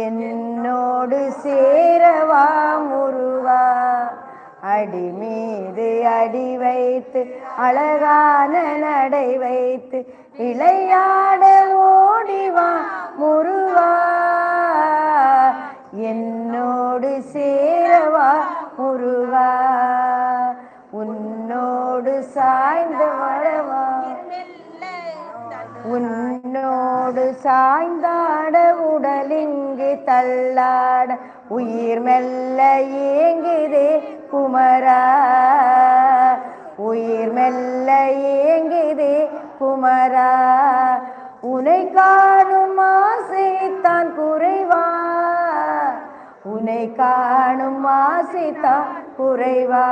என்னோடு சேரவா முருகா? அடி மீது அடி வைத்து அழகான நடை வைத்து விளையாட ஓடிவா முருகா. என்னோடு சேரவா முருகா? உன்னோடு சாய்ந்து வரவா உன்னோடு உடலிங்கு தள்ளாட உயிர் மெல்ல ஏங்குதே குமரா. உயிர் மெல்ல ஏங்குதே குமரா. உனை காணும் ஆசைத்தான் குறைவா. உனை காணும் ஆசைத்தான் குறைவா.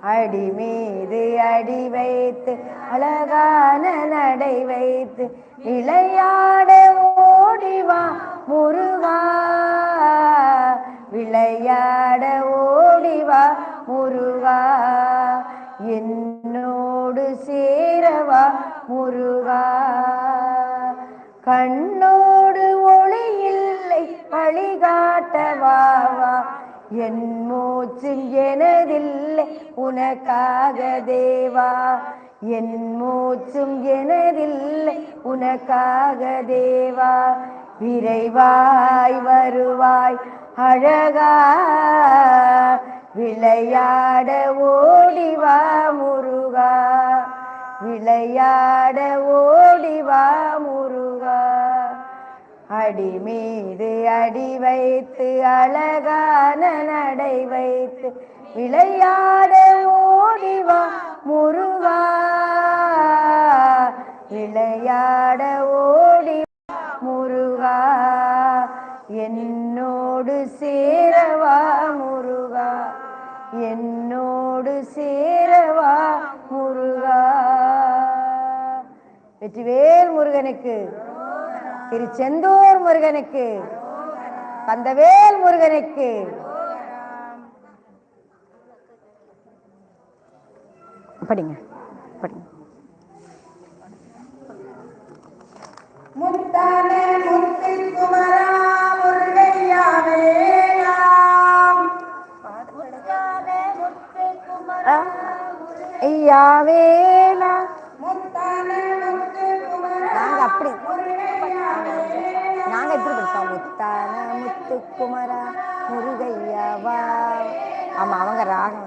அடி மீது அடி வைத்து அழகான நடை வைத்து விளையாட ஓடிவா முருகா. விளையாட ஓடிவா முருகா. என்னோடு சேரவா முருகா. கண்ணோடு ஒளி இல்லை வழிகாட்டவாவா என் மூச்சு எனதில்லை உனக்காக தேவா. என் மூச்சும் எனதில்லை. உனக்காக தேவா விரைவாய் வருவாய். அழகா விளையாட ஓடிவா முருகா. விளையாட ஓடிவா முருகா. அடி மீது அடி வைத்து அழகான நடை வைத்து விளையாட ஓடிவா முருவா விளையாட ஓடி முருகா. என்னோடு சேரவா முருகா. என்னோடு சேரவா முருகா. வெற்றிவேல் முருகனுக்கு. திருச்செந்தூர் முருகனுக்கு கந்தவேல் முருகனுக்கு. படிங்க படிங்க. முத்தான முத்து குமரா முருகையா வேளாம் எப்படி படிச்சோம் முத்தான முத்து முருகையாவா முருகையா ஆமா அவங்க ராகம்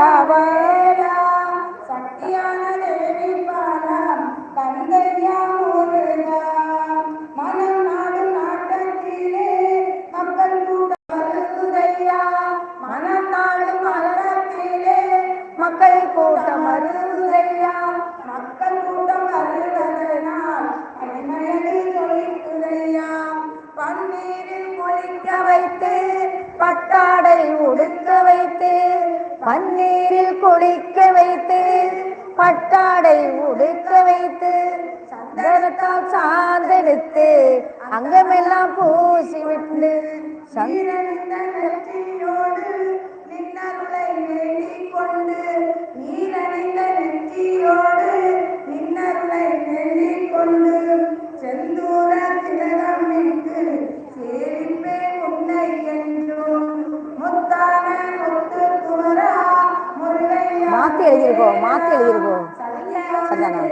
முருகையா சக்தியான தேவி பாலா கந்தையா முருகா மனம் நாடும் நாட்டத்திலே மக்கள் கூட வருகுதையா மனம் நாடும் மரணத்திலே மக்கள் கூட்டம் வருகுதையா மக்கள் கூட்டம் வருவதனால் அடிமையடி தொழிற்குதையா? பன்னீரில் குளிக்க வைத்து பட்டாடை உடுத்த பன்னீரில் குளிக்க வைத்து பட்டாடை உடுக்க வைத்து சந்தனத்தால் சாந்தெடுத்து அங்கமெல்லாம் பூசி விட்டு சந்திரன் எழுதியிருக்கோம் மாத்தி எழுதியிருக்கோம். சந்தானம்